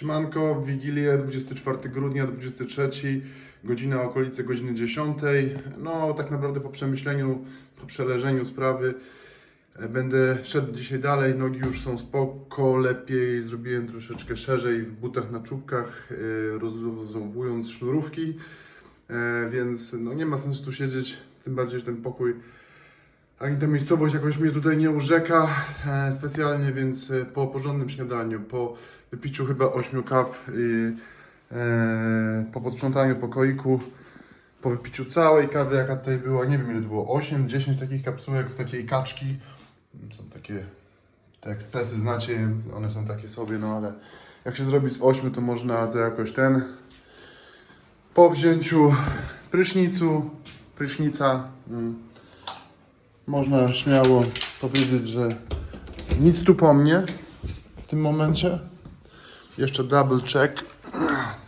Siemanko, Wigilię 24 grudnia, 23, godzina okolice godziny 10. No, tak naprawdę po przemyśleniu, po przeleżeniu sprawy e, będę szedł dzisiaj dalej. Nogi już są spoko, lepiej zrobiłem troszeczkę szerzej w butach na czubkach, e, rozluzowując sznurówki, E, więc no, nie ma sensu tu siedzieć, tym bardziej, że ten pokój ani ta miejscowość jakoś mnie tutaj nie urzeka e, specjalnie, więc e, po porządnym śniadaniu, po wypiciu chyba 8 kaw i e, po posprzątaniu pokoiku, po wypiciu całej kawy, jaka tutaj była, nie wiem ile to było, 8, 10 takich kapsułek z takiej kaczki. Są takie, te ekspresy znacie, one są takie sobie, no ale jak się zrobi z 8, to można to jakoś ten. Po wzięciu prysznicu, prysznica, mm, można śmiało powiedzieć, że nic tu po mnie w tym momencie. Jeszcze double check.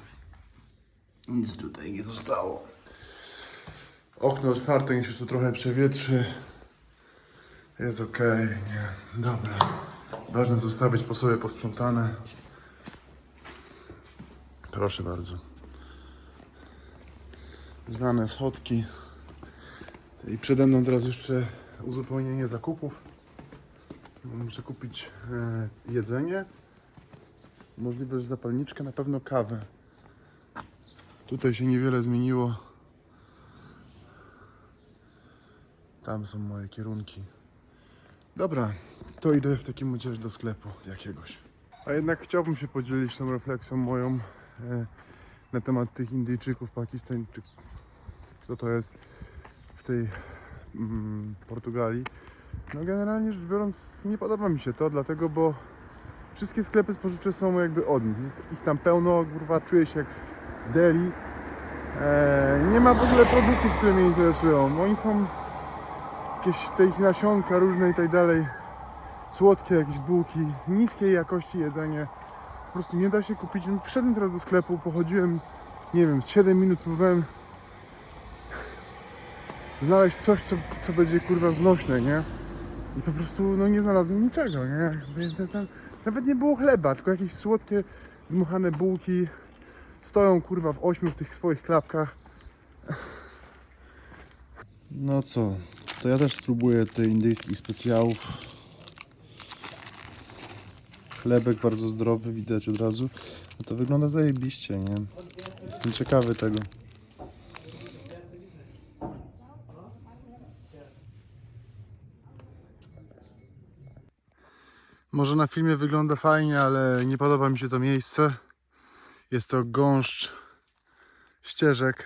Nic tutaj nie zostało. Okno otwarte, niech się tu trochę przewietrzy. Jest ok, nie. Dobra. Ważne zostawić po sobie posprzątane. Proszę bardzo. Znane schodki. I przede mną teraz jeszcze uzupełnienie zakupów. Muszę kupić e, jedzenie. Możliwe, że zapalniczkę, na pewno kawę. Tutaj się niewiele zmieniło. Tam są moje kierunki. Dobra, to idę w takim razie do sklepu jakiegoś. A jednak chciałbym się podzielić tą refleksją moją e, na temat tych Indyjczyków, Pakistańczyków. Kto to jest w tej Portugalii. No generalnie rzecz biorąc nie podoba mi się to, dlatego bo wszystkie sklepy spożywcze są jakby od nich. Jest ich tam pełno, kurwa, czuję się jak w Delhi. E, nie ma w ogóle produktów, które mnie interesują. Oni są jakieś te ich nasionka różne i tak dalej. Słodkie jakieś bułki, niskiej jakości jedzenie. Po prostu nie da się kupić. Wszedłem teraz do sklepu, pochodziłem, nie wiem, z 7 minut próbowałem znaleźć coś, co, co będzie kurwa znośne, nie? I po prostu no nie znalazłem niczego, nie? Nawet nie było chleba, tylko jakieś słodkie, dmuchane bułki. Stoją kurwa w ośmiu w tych swoich klapkach. No co, to ja też spróbuję tych indyjskich specjałów. Chlebek bardzo zdrowy, widać od razu. No to wygląda zajebiście, nie? Jestem ciekawy tego. Może na filmie wygląda fajnie, ale nie podoba mi się to miejsce. Jest to gąszcz ścieżek.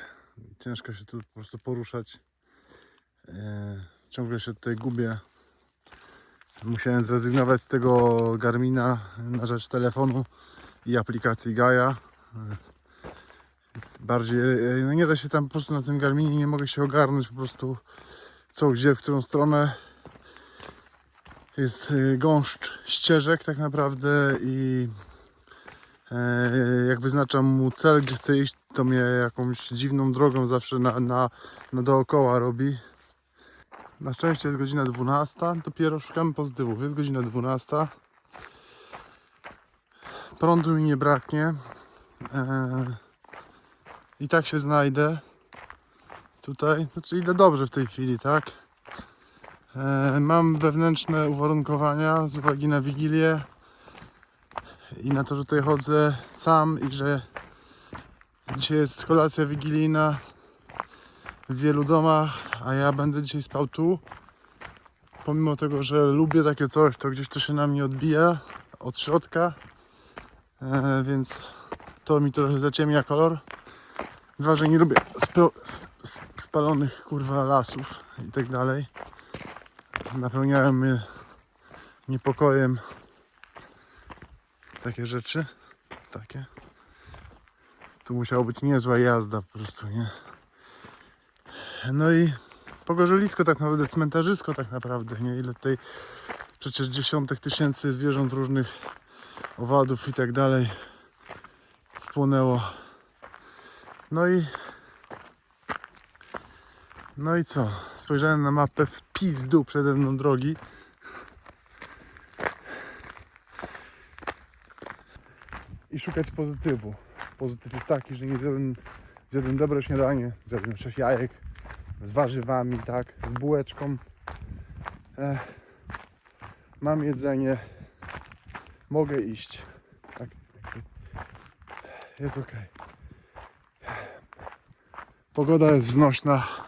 Ciężko się tu po prostu poruszać. Eee, Ciągle się tutaj gubię. Musiałem zrezygnować z tego Garmina na rzecz telefonu i aplikacji Gaia. Jest bardziej, eee, no nie da się tam po prostu na tym Garminie, nie mogę się ogarnąć po prostu co, gdzie, w którą stronę jest y, gąszcz ścieżek tak naprawdę i e, jak wyznaczam mu cel, gdzie chcę iść, to mnie jakąś dziwną drogą zawsze na, na, na dookoła robi. Na szczęście jest godzina 12, dopiero szukamy pozytywów. Jest godzina 12. Prądu mi nie braknie. E, I tak się znajdę tutaj. Znaczy idę dobrze w tej chwili, tak? E, Mam wewnętrzne uwarunkowania z uwagi na Wigilię i na to, że tutaj chodzę sam i że dzisiaj jest kolacja wigilijna w wielu domach, a ja będę dzisiaj spał tu. Pomimo tego, że lubię takie coś, to gdzieś to się na mnie odbija od środka, e, więc to mi trochę zaciemnia kolor. Dwa, że nie lubię spalonych kurwa lasów i tak dalej napełniają mnie niepokojem takie rzeczy. Takie. Tu musiała być niezła jazda po prostu, nie? No i pogorzelisko tak naprawdę, cmentarzysko tak naprawdę, nie? Ile tutaj przecież dziesiątek tysięcy zwierząt różnych, owadów i tak dalej spłonęło. No i no i co? Spojrzałem na mapę w pizdu przede mną drogi. i szukać pozytywu. Pozytyw jest taki, że nie zjadłem, zjadłem dobre śniadanie, zjadłem 6 jajek z warzywami, tak, z bułeczką. E, mam jedzenie, mogę iść. Tak, jest ok. Pogoda jest znośna.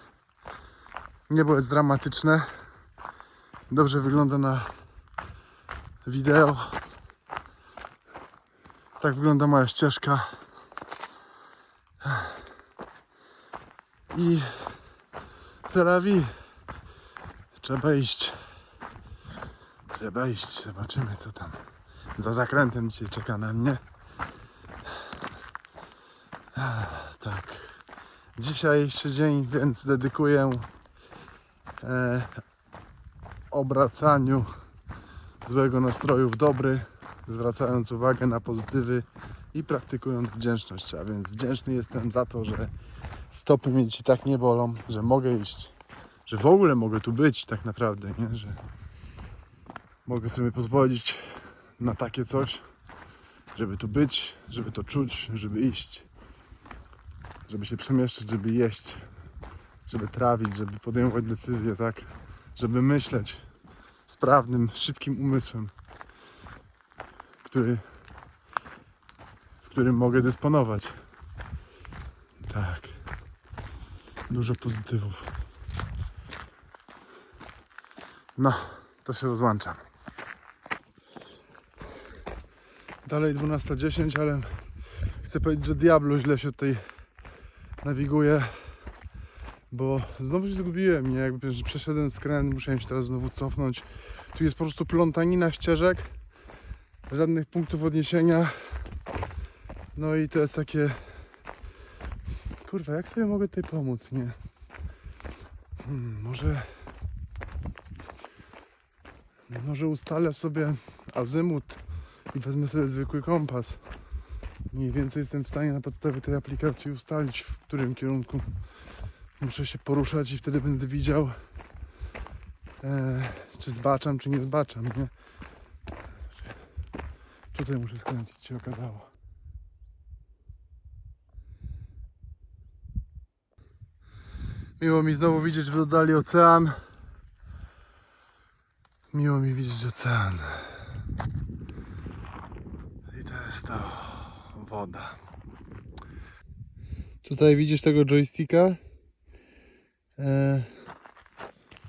Niebo jest dramatyczne. Dobrze wygląda na wideo. Tak wygląda moja ścieżka. I Tel. Trzeba iść. Trzeba iść. Zobaczymy co tam. Za zakrętem dzisiaj czeka na mnie. Tak. Dzisiejszy dzień, więc dedykuję e, obracaniu złego nastroju w dobry, zwracając uwagę na pozytywy i praktykując wdzięczność. A więc wdzięczny jestem za to, że stopy mnie dzisiaj tak nie bolą, że mogę iść, że w ogóle mogę tu być tak naprawdę, nie? że mogę sobie pozwolić na takie coś, żeby tu być, żeby to czuć, żeby iść, żeby się przemieszczać, żeby jeść, żeby trawić, żeby podejmować decyzje, tak, żeby myśleć sprawnym, szybkim umysłem, który, którym mogę dysponować. Tak. Dużo pozytywów. No, to się rozłączam. Dalej 12.10, ale chcę powiedzieć, że Diablo źle się tutaj nawiguje, bo znowu się zgubiłem, nie? Jakby przeszedłem skręt, muszę się teraz znowu cofnąć. Tu jest po prostu plątanina ścieżek, żadnych punktów odniesienia. No i to jest takie... Kurwa, jak sobie mogę tutaj pomóc, nie? Hmm, może... Może ustalę sobie azymut i wezmę sobie zwykły kompas. Mniej więcej jestem w stanie na podstawie tej aplikacji ustalić, w którym kierunku muszę się poruszać i wtedy będę widział, e, czy zbaczam, czy nie zbaczam, nie? Tutaj muszę skręcić, się okazało. Miło mi znowu widzieć w oddali ocean. Miło mi widzieć ocean. I to jest to woda. Tutaj widzisz tego joysticka? E,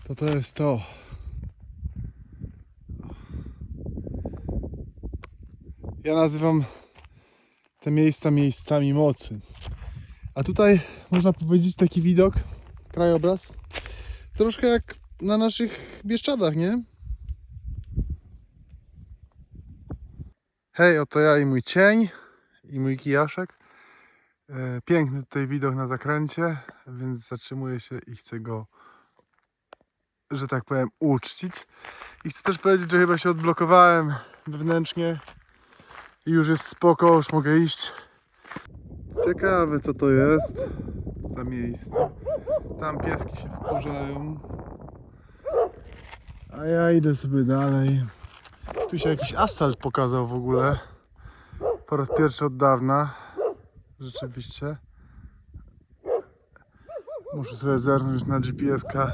to to jest to. Ja nazywam te miejsca miejscami mocy. A tutaj można powiedzieć taki widok, krajobraz, troszkę jak na naszych Bieszczadach, nie? Hej, oto ja i mój cień i mój kijaszek. E, Piękny tutaj widok na zakręcie, więc zatrzymuję się i chcę go, że tak powiem, uczcić. I chcę też powiedzieć, że chyba się odblokowałem wewnętrznie i już jest spoko, już mogę iść. Ciekawe co to jest za miejsce. Tam pieski się wkurzają. A ja idę sobie dalej. Tu się jakiś asfalt pokazał w ogóle. Po raz pierwszy od dawna. Rzeczywiście. Muszę sobie zerknąć na GPS-ka,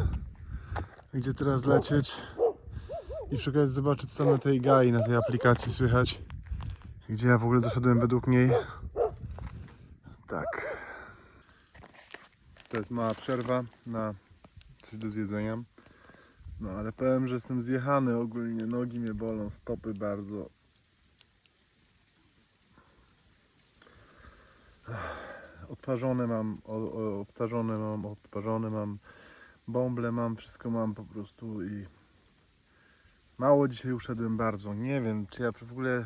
gdzie teraz lecieć. I przy okazji zobaczyć co na tej gai, na tej aplikacji słychać. Gdzie ja w ogóle doszedłem według niej. Tak. To jest mała przerwa na coś do zjedzenia. No ale powiem, że jestem zjechany ogólnie. Nogi mnie bolą, stopy bardzo. Odparzone mam, obtarzone mam, odparzone mam, bąble mam, wszystko mam po prostu i mało dzisiaj uszedłem bardzo. Nie wiem, czy ja w ogóle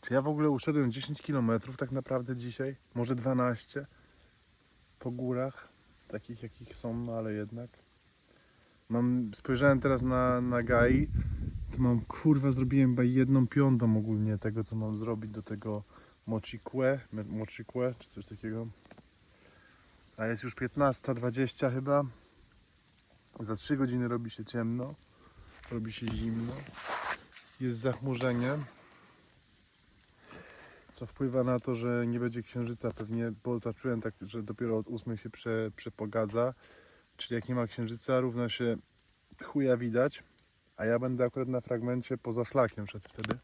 czy ja w ogóle uszedłem 10 km tak naprawdę dzisiaj? Może 12 po górach, takich jakich są, no ale jednak. Mam, spojrzałem teraz na, na GAI, mam kurwa zrobiłem chyba jedną piątą ogólnie tego co mam zrobić do tego Mochikue, Mochikue czy coś takiego. A jest już 15.20 chyba. Za 3 godziny robi się ciemno, robi się zimno, jest zachmurzenie. co wpływa na to, że nie będzie księżyca pewnie, bo zacząłem tak, że dopiero od 8 się prze, przepogadza, czyli jak nie ma księżyca, równo się chuja widać, a ja będę akurat na fragmencie poza szlakiem szedł wtedy.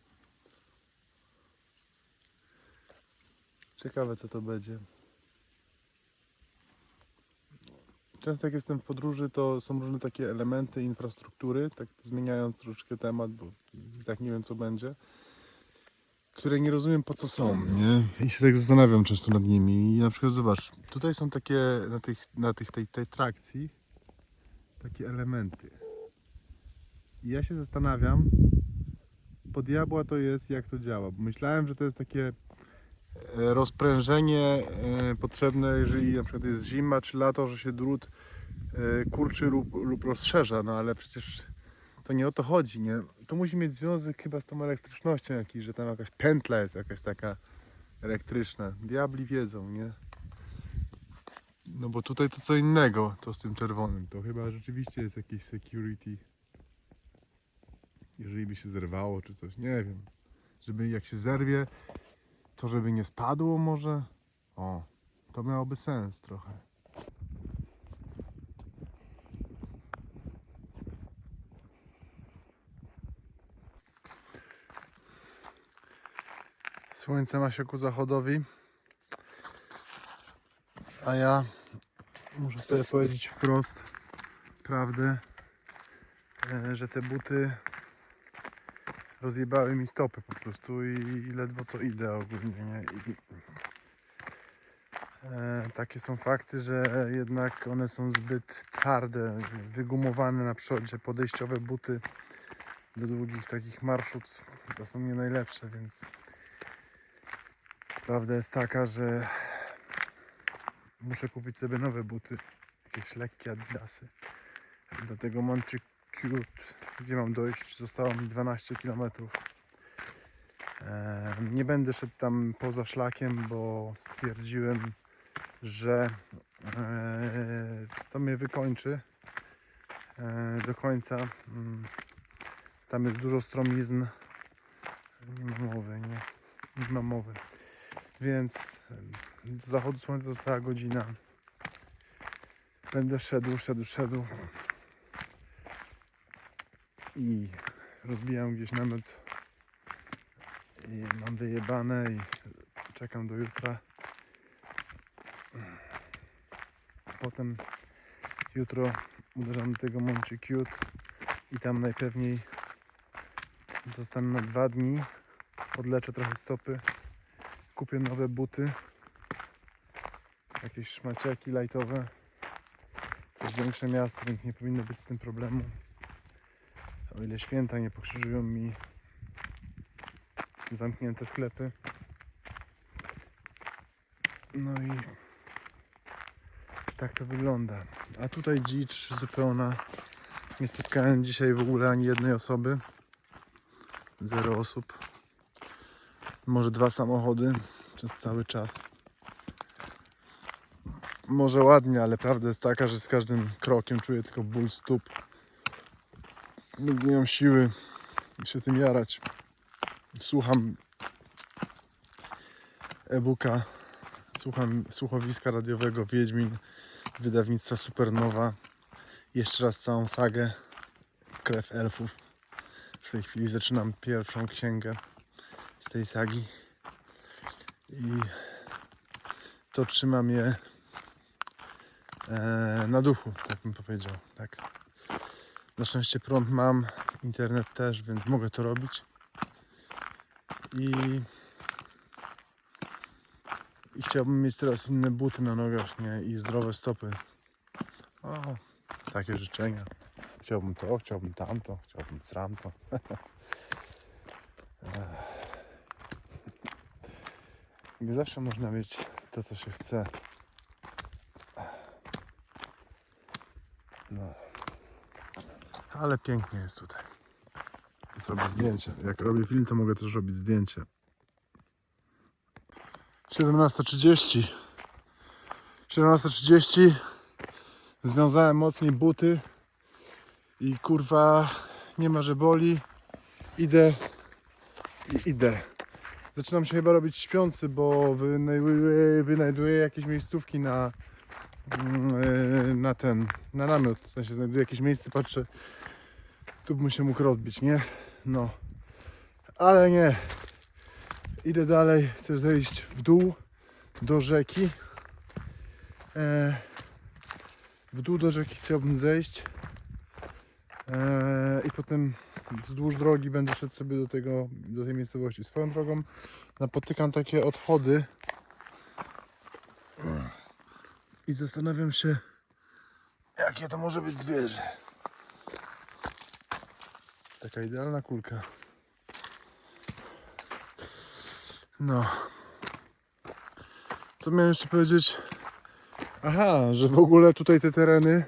Ciekawe co to będzie. Często jak jestem w podróży, to są różne takie elementy infrastruktury, tak zmieniając troszeczkę temat, bo i tak nie wiem co będzie, które nie rozumiem po co są, nie? I się tak zastanawiam często nad nimi. I na przykład zobacz, tutaj są takie na tych, na tych tej, tej trakcji takie elementy. I ja się zastanawiam, po diabła to jest, jak to działa. Bo myślałem, że to jest takie e, rozprężenie e, potrzebne, jeżeli na przykład jest zima czy lato, że się drut e, kurczy lub, lub rozszerza, no ale przecież to nie o to chodzi, nie? To musi mieć związek chyba z tą elektrycznością jakiś, że tam jakaś pętla jest jakaś taka elektryczna. Diabli wiedzą, nie? No bo tutaj to co innego, to z tym czerwonym. To chyba rzeczywiście jest jakieś security. Jeżeli by się zerwało czy coś, nie wiem. Żeby jak się zerwie, to żeby nie spadło może? O, to miałoby sens trochę. Słońce ma się ku zachodowi. A ja muszę sobie powiedzieć wprost prawdę, e, że te buty rozjebały mi stopy po prostu i, i ledwo co idę ogólnie. Nie? I, e, takie są fakty, że jednak one są zbyt twarde, wygumowane na przodzie. Podejściowe buty do długich takich marszut to są nie najlepsze, więc prawda jest taka, że muszę kupić sobie nowe buty, jakieś lekkie adidasy. Do tego Monty Cute, gdzie mam dojść, zostało mi 12 km. Nie będę szedł tam poza szlakiem, bo stwierdziłem, że e, to mnie wykończy e, do końca. Mm, Tam jest dużo stromizn. Nie ma mowy, nie, nie ma mowy. Więc do zachodu słońca została godzina. Będę szedł, szedł, szedł. I rozbijam gdzieś namiot. I mam wyjebane i czekam do jutra. Potem jutro uderzam do tego Monte Cute i tam najpewniej zostanę na dwa dni. Podleczę trochę stopy kupię nowe buty. Jakieś szmaciaki lightowe. To jest większe miasto, więc nie powinno być z tym problemu. O ile święta nie pokrzyżują mi zamknięte sklepy. No i tak to wygląda. A tutaj dzicz zupełna. Nie spotkałem dzisiaj w ogóle ani jednej osoby. Zero osób może dwa samochody przez cały czas. Może ładnie, ale prawda jest taka, że z każdym krokiem czuję tylko ból stóp. Nie mam siły się tym jarać. Słucham e-booka, słucham słuchowiska radiowego Wiedźmin wydawnictwa Supernowa. Jeszcze raz całą sagę Krew Elfów. W tej chwili zaczynam pierwszą księgę z tej sagi. I to trzyma mnie e, na duchu, tak bym powiedział. Tak. Na szczęście prąd mam, internet też, więc mogę to robić. I, i chciałbym mieć teraz inne buty na nogach nie? i zdrowe stopy. O, takie życzenia. Chciałbym to, chciałbym tamto, chciałbym tramto. Zawsze można mieć to, co się chce. Ale pięknie jest tutaj. Zrobię zdjęcie. Jak robię film, to mogę też robić zdjęcie. 17.30 17.30 Związałem mocniej buty i kurwa nie ma, że boli. Idę i idę. zaczynam się chyba robić śpiący, bo wynajduję, wynajduję jakieś miejscówki na, mm, e, na ten, na namiot. W sensie znajduję jakieś miejsce, patrzę, tu bym się mógł rozbić, nie? No. Ale nie. Idę dalej, chcę zejść w dół do rzeki. E, w dół do rzeki chciałbym zejść. E, I potem wzdłuż drogi będę szedł sobie do tego, do tej miejscowości. Swoją drogą napotykam takie odchody i zastanawiam się, jakie to może być zwierzę. Taka idealna kulka. No. Co miałem jeszcze powiedzieć? Aha, że w ogóle tutaj te tereny,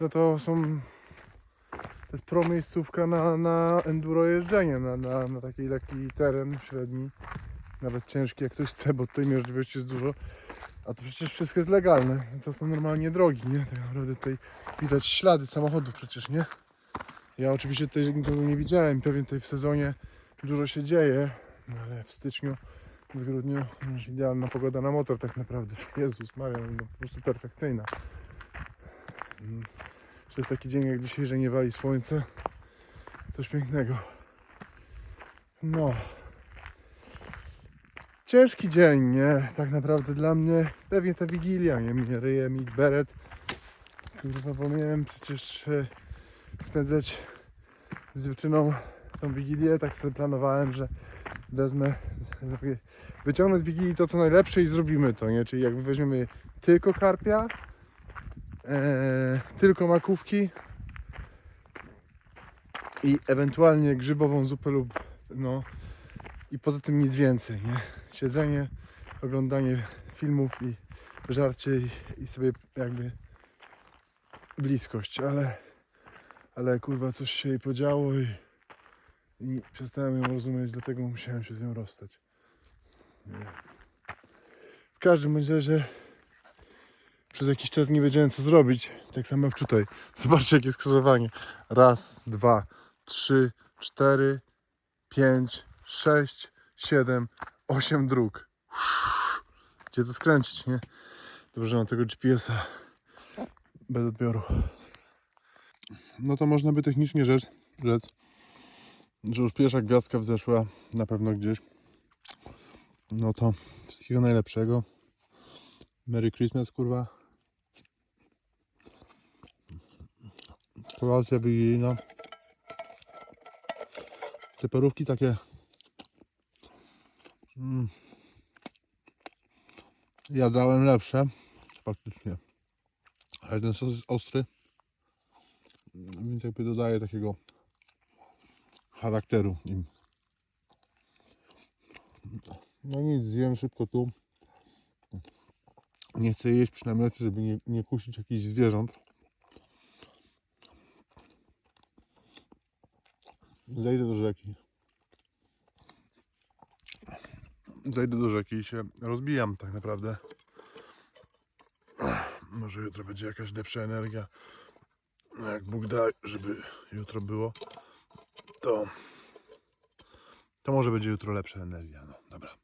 no to są to jest pro miejscówka na, na enduro jeżdżenie, na, na, na taki, taki teren średni, nawet ciężki jak ktoś chce, bo tutaj możliwości jest dużo. A to przecież wszystko jest legalne, to są normalnie drogi, nie? Tak naprawdę tutaj widać ślady samochodów przecież, nie? Ja oczywiście tutaj nikogo nie widziałem, pewnie tutaj w sezonie dużo się dzieje, no ale w styczniu, w grudniu no, już idealna pogoda na motor tak naprawdę. Jezus Maria, no po prostu perfekcyjna. Mm. To jest taki dzień jak dzisiaj, że nie wali słońce. Coś pięknego. No. Ciężki dzień, nie? Tak naprawdę dla mnie. Pewnie ta wigilia, nie? Mnie ryje mi beret. Kurwa, bo miałem przecież e, spędzać z dziewczyną tą wigilię. Tak sobie planowałem, że wezmę, wyciągnę z wigilii to co najlepsze i zrobimy to, nie? Czyli jakby weźmiemy tylko karpia, e, tylko makówki i ewentualnie grzybową zupę lub no i poza tym nic więcej, nie? Siedzenie, oglądanie filmów i żarcie i, i sobie jakby bliskość, ale ale kurwa coś się jej podziało i, i przestałem ją rozumieć, dlatego musiałem się z nią rozstać. Nie. W każdym razie przez jakiś czas nie wiedziałem co zrobić. Tak samo jak tutaj. Zobaczcie jakie skrzyżowanie. Raz, dwa, trzy, cztery, pięć, sześć, siedem, osiem dróg. Gdzie to skręcić, nie? Dobrze, mam tego GPS-a bez odbioru. No to można by technicznie rzecz, rzec, że już pierwsza gwiazdka wzeszła na pewno gdzieś. No to wszystkiego najlepszego. Merry Christmas, kurwa. Kolacja wigilijna. Te parówki takie... Mm. Lepsze, faktycznie. Ale ten sos jest ostry. Więc jakby dodaje takiego charakteru im. No nic, zjem szybko tu. Nie chcę jeść przy namiocie, żeby nie, nie kusić jakichś zwierząt. Zejdę do rzeki. Zejdę do rzeki i się rozbijam tak naprawdę. Może jutro będzie jakaś lepsza energia. No jak Bóg da, żeby jutro było, to, to może będzie jutro lepsza energia. No dobra.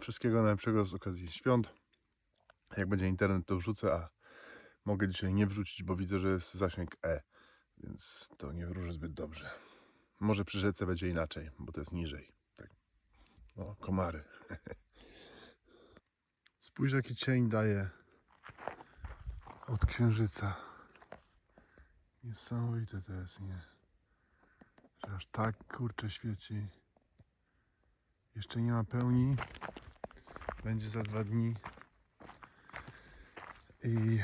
Wszystkiego najlepszego z okazji świąt. Jak będzie internet, to wrzucę, a mogę dzisiaj nie wrzucić, bo widzę, że jest zasięg E, więc to nie wróży zbyt dobrze. Może przy rzece będzie inaczej, bo to jest niżej. Tak. O, komary. Spójrz, jaki cień daje od księżyca. Niesamowite to jest, nie? Że aż tak kurczę świeci. Jeszcze nie ma pełni. Będzie za dwa dni. I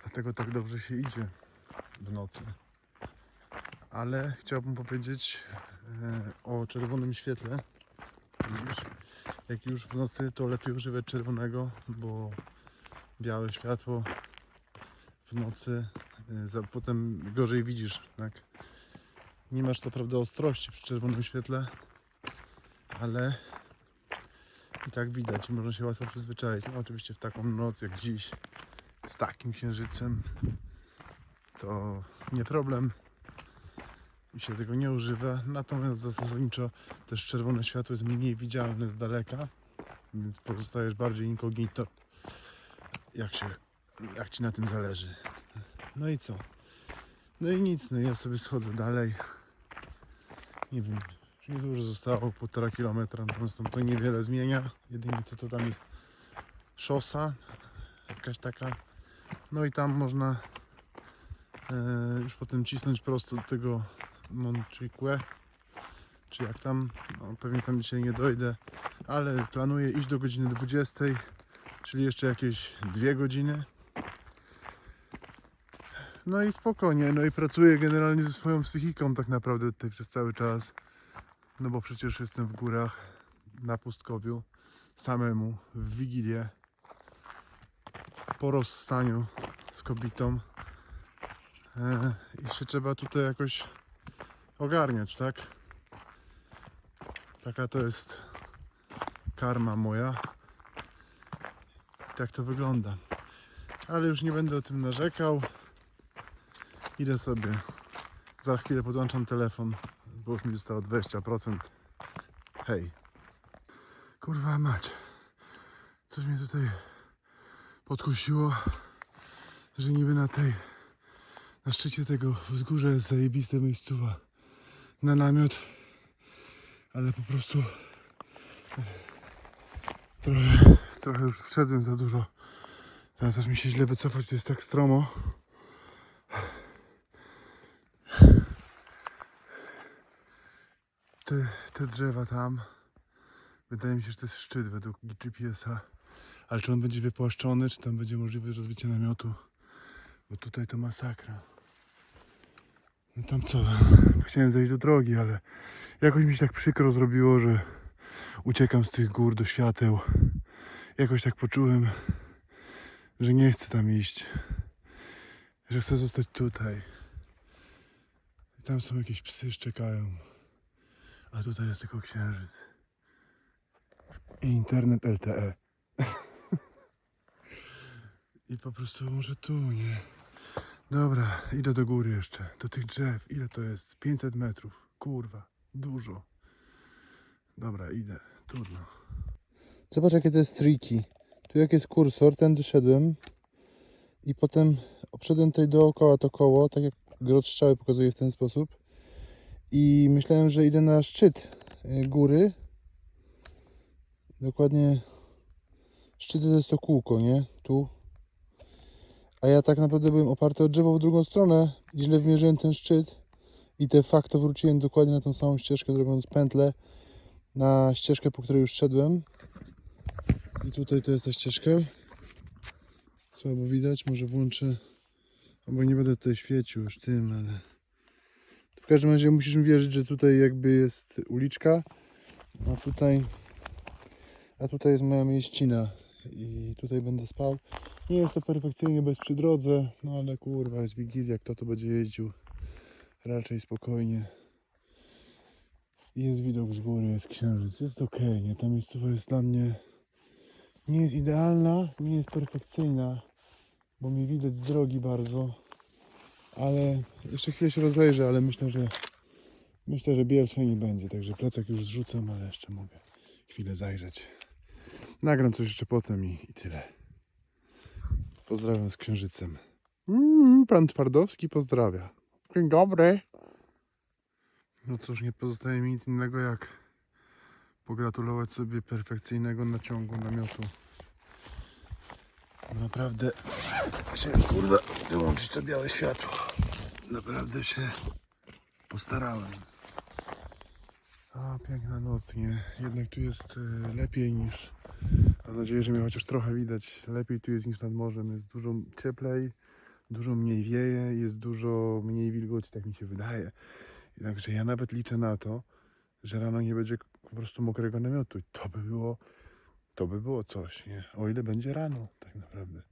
dlatego tak dobrze się idzie w nocy. Ale chciałbym powiedzieć e, o czerwonym świetle. Jak już w nocy, to lepiej używać czerwonego, bo białe światło w nocy, za, potem gorzej widzisz, tak? Nie masz co prawda ostrości przy czerwonym świetle, ale i tak widać można się łatwo przyzwyczaić. No oczywiście w taką noc jak dziś, z takim księżycem, to nie problem, i się tego nie używa. Natomiast zasadniczo też czerwone światło jest mniej widzialne z daleka, więc pozostajesz bardziej incognito, jak, się, jak ci na tym zależy. No i co? No i nic, no ja sobie schodzę dalej. Nie wiem, już niedużo zostało, półtora kilometra, natomiast to niewiele zmienia. Jedynie co to tam jest szosa, jakaś taka. No i tam można e, już potem cisnąć prosto do tego Monchique, czy jak tam, no, pewnie tam dzisiaj nie dojdę, ale planuję iść do godziny 20, czyli jeszcze jakieś dwie godziny. No i spokojnie, no i pracuję generalnie ze swoją psychiką tak naprawdę tutaj przez cały czas. No bo przecież jestem w górach, na pustkowiu, samemu, w Wigilię, po rozstaniu z kobietą. E, I się trzeba tutaj jakoś ogarniać, tak? Taka to jest karma moja. Tak to wygląda. Ale już nie będę o tym narzekał. Idę sobie. Za chwilę podłączam telefon, bo już mi zostało 20%. Hej. Kurwa mać. Coś mnie tutaj podkusiło, że niby na tej, na szczycie tego wzgórza jest zajebiste miejscowa na namiot, ale po prostu trochę, trochę już wszedłem za dużo. Teraz aż mi się źle wycofać, to jest tak stromo. Te, te drzewa tam, wydaje mi się, że to jest szczyt według GPS-a. Ale czy on będzie wypłaszczony, czy tam będzie możliwe rozbicie namiotu? Bo tutaj to masakra. No tam co? Chciałem zejść do drogi, ale jakoś mi się tak przykro zrobiło, że uciekam z tych gór do świateł. Jakoś tak poczułem, że nie chcę tam iść. Że chcę zostać tutaj. I tam są jakieś psy, szczekają. A tutaj jest tylko księżyc. I internet LTE. I po prostu może tu, nie? Dobra, idę do góry jeszcze. Do tych drzew. Ile to jest? 500 metrów. Kurwa, dużo. Dobra, idę. Trudno. Zobacz, jakie to jest tricky. Tu jak jest kursor, tędy szedłem. I potem obszedłem tutaj dookoła to koło, tak jak grot strzały pokazuje w ten sposób. I myślałem, że idę na szczyt y, góry. Dokładnie szczyt to jest to kółko, nie? Tu. A ja tak naprawdę byłem oparty o drzewo w drugą stronę i źle wymierzyłem ten szczyt. I de facto wróciłem dokładnie na tą samą ścieżkę, robiąc pętlę na ścieżkę, po której już szedłem. I tutaj to jest ta ścieżka. Słabo widać, może włączę. Albo nie będę tutaj świecił już tym, ale... W każdym razie musisz mi wierzyć, że tutaj jakby jest uliczka, a tutaj, a tutaj jest moja mieścina i tutaj będę spał. Nie jest to perfekcyjnie bez przy drodze, no ale kurwa jest Wigilia, kto to będzie jeździł raczej spokojnie. Jest widok z góry, jest księżyc, jest ok, nie? Ta miejscowość jest dla mnie nie jest idealna, nie jest perfekcyjna, bo mi widać z drogi bardzo, ale jeszcze chwilę się rozejrzę, ale myślę, że myślę, że bielszej nie będzie, także plecak już zrzucam, ale jeszcze mogę chwilę zajrzeć. Nagram coś jeszcze potem i, i tyle. Pozdrawiam z księżycem. Mm, pan Twardowski pozdrawia. Dzień dobry. No cóż, nie pozostaje mi nic innego jak pogratulować sobie perfekcyjnego naciągu namiotu. Naprawdę się, kurwa, wyłączyć to białe światło. Naprawdę się postarałem. A, piękna noc, nie? Jednak tu jest e, lepiej niż... Mam nadzieję, że mnie chociaż trochę widać. Lepiej tu jest niż nad morzem. Jest dużo cieplej, dużo mniej wieje, jest dużo mniej wilgoci, tak mi się wydaje. Także ja nawet liczę na to, że rano nie będzie po prostu mokrego namiotu. To by było, to by było coś, nie? O ile będzie rano, tak naprawdę.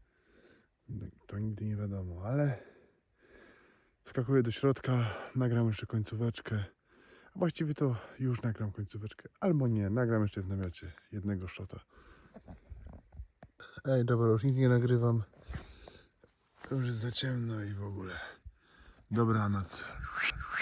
To nigdy nie wiadomo, ale wskakuję do środka, nagram jeszcze końcóweczkę. Właściwie to już nagram końcóweczkę. Albo nie, nagram jeszcze w namiocie jednego szota. Ej, dobra, już nic nie nagrywam. Już jest za ciemno i w ogóle. Dobranoc.